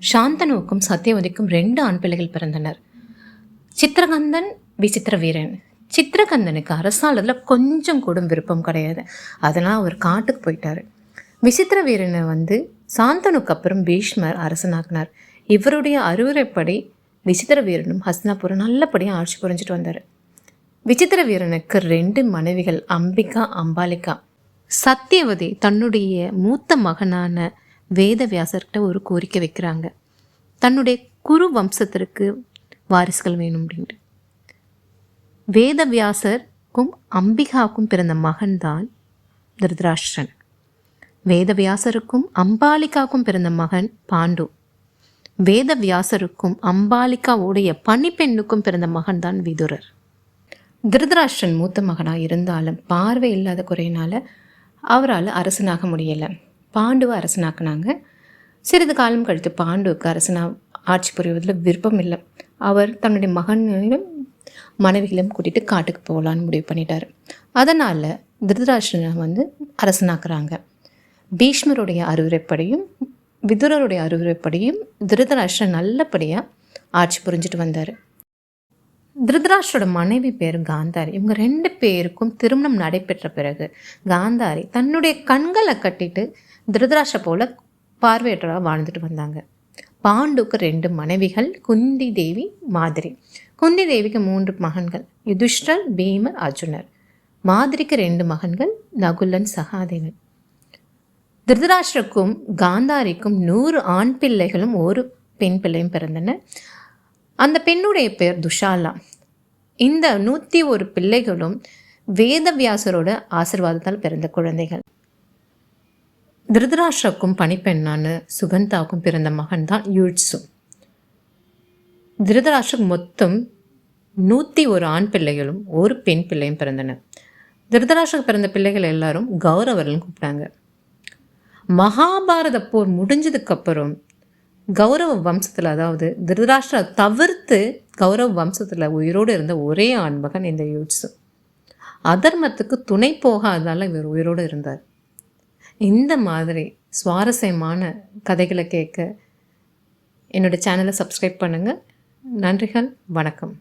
சாந்தனுவுக்கும் சத்யவதிக்கும் ரெண்டு ஆண் பிள்ளைகள் பிறந்தனர். சித்திரகந்தன் விசித்திர வீரன். சித்திரகந்தனுக்கு அரசாளத்தில் கொஞ்சம் கூட விருப்பம் கிடையாது. அதனால் அவர் காட்டுக்கு போயிட்டார். விசித்திர வீரனை வந்து சாந்தனுக்கு அப்புறம் பீஷ்மர் அரசனாக்கினார். இவருடைய அறிவுரைப்படி விசித்திர வீரனும் ஹஸ்தினாபுரம் நல்லபடியாக ஆட்சி புரிஞ்சிட்டு வந்தார். விசித்திர வீரனுக்கு ரெண்டு மனைவிகள் அம்பிகா அம்பாலிகா. சத்தியவதி தன்னுடைய மூத்த மகனான வேதவியாசர்கிட்ட ஒரு கோரிக்கை வைக்கிறாங்க. தன்னுடைய குரு வம்சத்திற்கு வாரிசுகள் வேணும் அப்படின்ட்டு. வேதவியாசருக்கும் அம்பிகாவுக்கும் பிறந்த மகன்தான் திருதராஷ்டிரன். வேதவியாசருக்கும் அம்பாலிகாவுக்கும் பிறந்த மகன் பாண்டு. வேதவியாசருக்கும் அம்பாலிகாவுடைய பணிப்பெண்ணுக்கும் பிறந்த மகன்தான் விதுரர். திருதராஷ்டிரன் மூத்த மகனாக இருந்தாலும் பார்வை இல்லாத குறையினால் அவரால் அரசனாக முடியலை. பாண்டுவை அரசனாக்குனாங்க. சிறிது காலம் கழித்து பாண்டுவுக்கு அரசனா ஆட்சி புரிவதில் விருப்பம் இல்லை. அவர் தன்னுடைய மகனையும் மனைவிகளையும் கூட்டிகிட்டு காட்டுக்கு போகலான்னு முடிவு பண்ணிட்டார். அதனால் திருதராஷ்டிரனை வந்து அரசனாக்குறாங்க. பீஷ்மருடைய அறிவுரைப்படியும் விதுரருடைய அறிவுரைப்படியும் திருதராஷ்டிரன் நல்லபடியாக ஆட்சி புரிஞ்சிட்டு வந்தார். திருதராஷ்டரோட மனைவி பேர் காந்தாரி. இவங்க ரெண்டு பேருக்கும் திருமணம் நடைபெற்ற பிறகு காந்தாரி தன்னுடைய கண்களை கட்டிட்டு திருதராஷ்டிர போல பார்வையற்றவா வாழ்ந்துட்டு வந்தாங்க. பாண்டுக்கு ரெண்டு மனைவிகள் குந்தி தேவி மாதிரி. குந்தி தேவிக்கு மூன்று மகன்கள் யுதிஷ்டர் பீமர் அர்ஜுனர். மாதிரிக்கு ரெண்டு மகன்கள் நகுலன் சகாதேவன். திருதராஷ்டிரக்கும் காந்தாரிக்கும் நூறு ஆண் பிள்ளைகளும் ஒரு பெண் பிள்ளையும் பிறந்தன. அந்த பெண்ணுடைய பெயர் துஷாலா. இந்த நூற்றி ஒரு பிள்ளைகளும் வேதவியாசரோட ஆசிர்வாதத்தால் பிறந்த குழந்தைகள். திருதராஷ்டிரக்கும் பனிப்பெண்ணான சுகந்தாவுக்கும் பிறந்த மகன் தான் யூட்ஸு திருதராஷ்டிரக்கு மொத்தம் நூற்றி ஒரு ஆண் பிள்ளைகளும் ஒரு பெண் பிள்ளையும் பிறந்தன. திருதராஷ்டிரக்கு பிறந்த பிள்ளைகள் எல்லாரும் கௌரவர்கள் கூப்பிட்டாங்க. மகாபாரத போர் முடிஞ்சதுக்கப்புறம் கௌரவ வம்சத்தில் அதாவது திருதராஷ்டிரா தவிர்த்து கௌரவ வம்சத்தில் உயிரோடு இருந்த ஒரே ஆண்மகன் இந்த யூட்ஸு அதர்மத்துக்கு துணை போகாததால் இவர் உயிரோடு இருந்தார். இந்த மாதிரி சுவாரஸ்யமான கதைகளை கேட்க என்னோடய சேனலை சப்ஸ்கிரைப் பண்ணுங்கள் நன்றிகள் வணக்கம்.